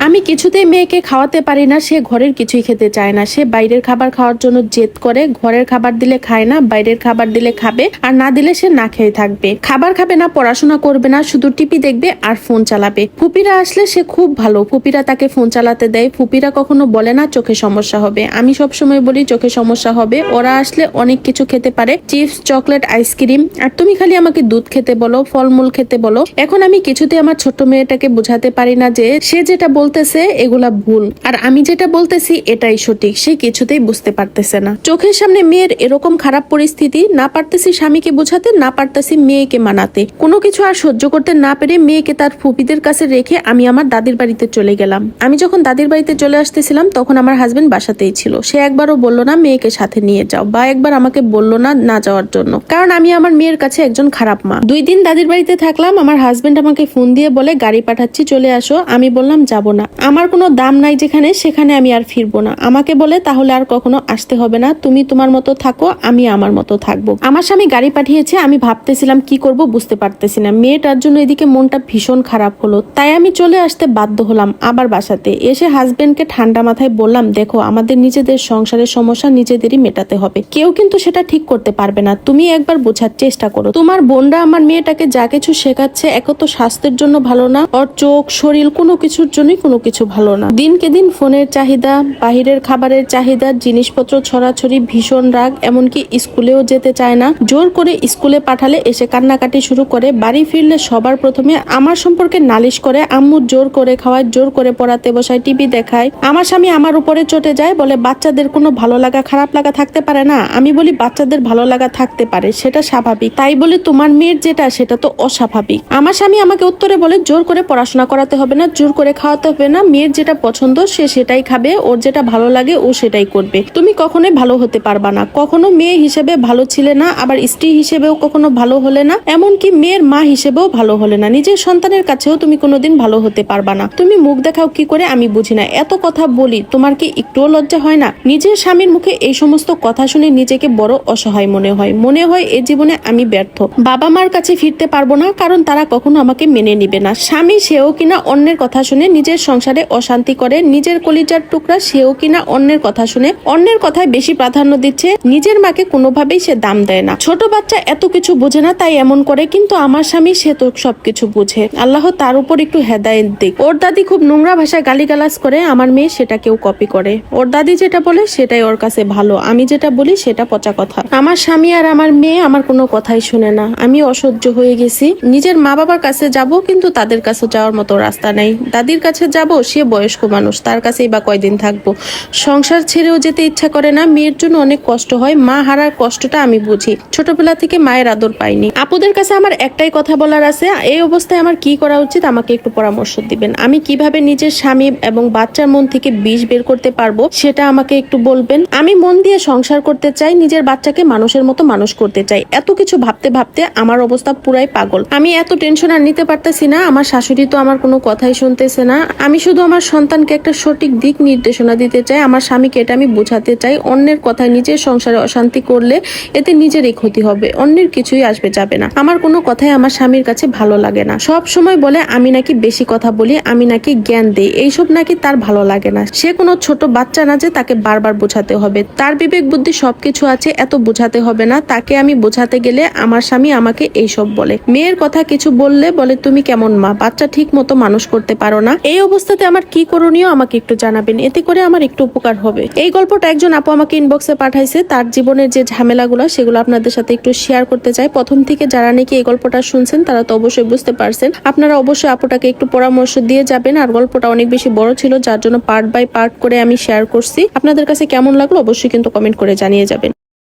আমি কিছুতেই মেয়েকে খাওয়াতে পারি না, সে ঘরের কিছুই খেতে চায় না। সে বাইরের খাবার খাওয়ার জন্য জেদ করে, ঘরের খাবার দিলে খায় না, বাইরের খাবার দিলে খাবে, আর না দিলে সে না খেয়ে থাকবে। খাবার খাবে না, পড়াশোনা করবে না, শুধু টিপি দেখবে আর ফোন চালাবে। ফুপিরা আসলে সে খুব ভালো। ফুপিরা তাকে ফোন চালাতে দেয়। ফুপিরা কখনো বলে না, চোখে সমস্যা হবে। আমি সব সময় বলি, চোখে সমস্যা হবে। ওরা আসলে অনেক কিছু খেতে পারে। চিপস, চকলেট, আইসক্রিম, আর তুমি খালি আমাকে দুধ খেতে বলো, ফলমূল খেতে বলো। এখন আমি কিছুতে আমার ছোট মেয়েটাকে বোঝাতে পারি না যে, সে যেটা বলতেছে, এগুলা ভুল। আর আমি যেটা বলতেছি, এটাই সঠিক। সে কিছুতেই বুঝতে পারতেছে না। চোখের সামনে মেয়ের এরকম খারাপ পরিস্থিতি, না পারতেছি স্বামীকে বোঝাতে, না পারতেছি মেয়েকে মানাতে। কোনো কিছু আর সহ্য করতে না পেরে মেয়েকে তার ফুপিদের কাছে রেখে আমি আমার দাদির বাড়িতে চলে গেলাম। আমি যখন দাদির বাড়িতে চলে আসতেছিলাম, তখন আমার হাজবেন্ড বাসাতেই ছিল। সে একবারও বলল না, মেয়েকে সাথে নিয়ে যাও। বা একবার আমাকে বলল না না যাওয়ার জন্য। কারণ আমি আমার মেয়ের কাছে একজন খারাপ মা। দুই দিন দাদির বাড়িতে থাকলাম, আমার হাজবেন্ড আমাকে ফোন দিয়ে বলে, গাড়ি পাঠাচ্ছি, চলে আসো। আমি বললাম, যাব না। আমার কোনো দাম নাই যেখানে, সেখানে আমি আর ফিরবো না। আমাকে বলে, তাহলে আর কখনো আসতে হবে না। তুমি তোমার মতো থাকো, আমি আমার মতো থাকব। আমার স্বামী গাড়ি পাঠিয়েছে, আমি ভাবতেছিলাম কি করব বুঝতে পারতেছি না। মেয়েটার জন্য এদিকে মনটা ভীষণ খারাপ হলো। তাই আমি চলে আসতে বাধ্য হলাম আবার বাসাতে। এসে হাজবেন্ডকে ঠান্ডা মাথায় বললাম, দেখো, আমাদের নিজেদের সংসারের সমস্যা নিজেদেরই মেটাতে হবে। কেউ কিন্তু সেটা ঠিক করতে পারবে না। তুমি একবার বোঝার চেষ্টা করো। তোমার বোনরা আমার মেয়েটাকে যা কিছু শেখাচ্ছে, এক তো স্বাস্থ্যের জন্য ভালো না। ওর চোখ, শরীর, কোনো কিছুর জন্যই কোনো কিছু ভালো না। দিনকে দিন ফোনের চাহিদা, বাহিরের খাবারের চাহিদা, জিনিসপত্র ছড়াছড়ি, ভীষণ রাগ, এমনকি স্কুলেও যেতে চায় না। জোর করে স্কুলে পাঠালে এসে কান্নাকাটি শুরু করে, বাড়ি ফিরলে সবার প্রথমে আমার সম্পর্কে নালিশ করে, আম্মু জোর করে খাওয়ায়, জোর করে পড়াতে বসায়, টিভি দেখায়। আমার স্বামী আমার উপরে চটে যায়, বলে বাচ্চাদের কোনো ভালো লাগা, খারাপ লাগা থাকতে পারে না। আমি বলি, বাচ্চাদের ভালো লাগা থাকতে পারে, সেটা স্বাভাবিক। তাই বলে, তোমার মেয়ের যেটা, সেটা তো অস্বাভাবিক। আমার স্বামী আমাকে উত্তরে বলে, জোর করে পড়াশোনা করাতে হবে না, জোর করে খাওয়াতে হবে না, মেয়ের যেটা পছন্দ সে সেটাই খাবে, ওর যেটা ভালো লাগে ও সেটাই করবে। তুমি কখনোই ভালো হতে পারবা না। কখনো মেয়ে হিসেবে ভালো ছিলে না, আবার স্ত্রী হিসেবেও কখনো ভালো হলে না। এমনকি মেয়ের মা হিসেবেও ভালো হলে না। নিজের সন্তানের কাছেও তুমি কোনোদিন ভালো হতে পারবা না। তুমি মুখ দেখাও কি করে আমি বুঝি না। এত কথা বলি, তোমার কি একটুও লজ্জা হয় না? নিজের স্বামীর মুখে এই সমস্ত কথা শুনে নিজেকে বড় অসহায় মনে হয়। মনে হয় এ জীবনে আমি ব্যর্থ। বাবা মার কাছে ফিরতে পারব না, কারণ তারা কখনো আমাকে মেনে নিবে না। স্বামী সেও কিনা অন্যের কথা শুনে নিজের সংসারে অশান্তি করে, নিজের কলিজার টুকরা সেও কিনা অন্যের কথা শুনে, অন্যের কথায় বেশি প্রাধান্য দিচ্ছে, নিজের মাকে কোনোভাবেই সে দাম দেয় না। ছোট বাচ্চা এত কিছু বোঝে না, তাই এমন করে, কিন্তু আমার স্বামী সে তো সবকিছু বুঝে। আল্লাহ তার উপর একটু হেদায়েত দিক। ওর দাদি খুব নোংরা ভাষায় গালিগালাজ করে, আমার মেয়ে সেটা কেউ কপি করে। ওর দাদি যেটা বলে, সেটাই ওর কাছে ভালো। আমি যেটা বলি, সেটা পচা কথা। আমার স্বামী আর আমার মেয়ে আমার কোনো কথাই শুনে না। আমি অসহ্য হয়ে গেছি। নিজের মা বাবার কাছে যাব, কিন্তু তাদের কাছে যাওয়ার মতো রাস্তা নেই। দাদির কাছে যাব, সে বয়স্ক মানুষ, তার কাছেই বা কয়দিন থাকব। সংসার ছেড়েও যেতে ইচ্ছা করে না, মেয়ের জন্য অনেক কষ্ট হয়, মা হারার কষ্টটা আমি বুঝি। ছোটবেলা থেকে মায়ের আদর পাইনি। আপুদের কাছে আমার একটাই কথা বলার আছে, এই অবস্থায় আমার কি করা উচিত আমাকে একটু পরামর্শ দিবেন। আমি কীভাবে নিজের স্বামী এবং বাচ্চার মন থেকে বিষ বের করতে পারব, সেটা আমাকে একটু বলবেন। আমি মন দিয়ে সংসার করতে চাই, নিজের বাচ্চাকে মানুষের মতো মানুষ করতে চাই। এত কিছু ভাবতে ভাবতে আমার অবস্থা পুরাই পাগল। আমি এত টেনশন আর নিতে পারতেছি না, আমার শাশুড়ি তো আমার কোনো কথাই শুনতেছে না। আমি শুধু আমার সন্তানকে একটা সঠিক দিক নির্দেশনা দিতে চাই, আমার স্বামীকে এটা আমি বোঝাতে চাই। অন্যের কথায় নিজের সংসারে অশান্তি করলে এতে নিজেরই ক্ষতি হবে, অন্যের কিছুই আসবে যাবে না। আমার কোনো কথাই আমার স্বামীর কাছে ভালো লাগে না। সব সময় বলে, আমি নাকি বেশি কথা বলি, আমি নাকি জ্ঞান দেই। এইসব নাকি তার ভালো লাগে না। সে কোনো ছোট বাচ্চা না যে তাকে বারবার বোঝাতে হবে। তার বিবেক বুদ্ধি সবকিছু আছে, এত বোঝাতে হবে না। তাকে আমি বোঝাতে গেলে আমার স্বামী আমাকে এইসব বলে। মেয়ের কথা কিছু বললে বলে, তুমি কেমন মা? বাচ্চা ঠিক মতো মানুষ করতে পারো না। এই অবস্থাতে আমার কি করণীয় আমাকে একটু জানাবেন। এতে করে আমার একটু উপকার হবে। এই গল্পটা একজন আপু আমাকে ইনবক্সে পাঠাইছে। তার জীবনের যে ঝামেলাগুলো, সেগুলো আপনাদের সাথে একটু শেয়ার করতে চাই। প্রথম থেকে যারা নাকি এই গল্পটা শুনছেন, তারা তো অবশ্যই বুঝতে পারছেন। আপনারা অবশ্যই আপুটাকে একটু পরামর্শ দিয়ে যাবেন। আর গল্পটা অনেক বেশি বড় ছিল, যার জন্য পার্ট বাই পার্ট করে আমি শেয়ার করছি। আপনাদের কাছে কেমন লাগল, অবশ্যই কিন্তু কমেন্ট করে জানিয়ে যাবেন।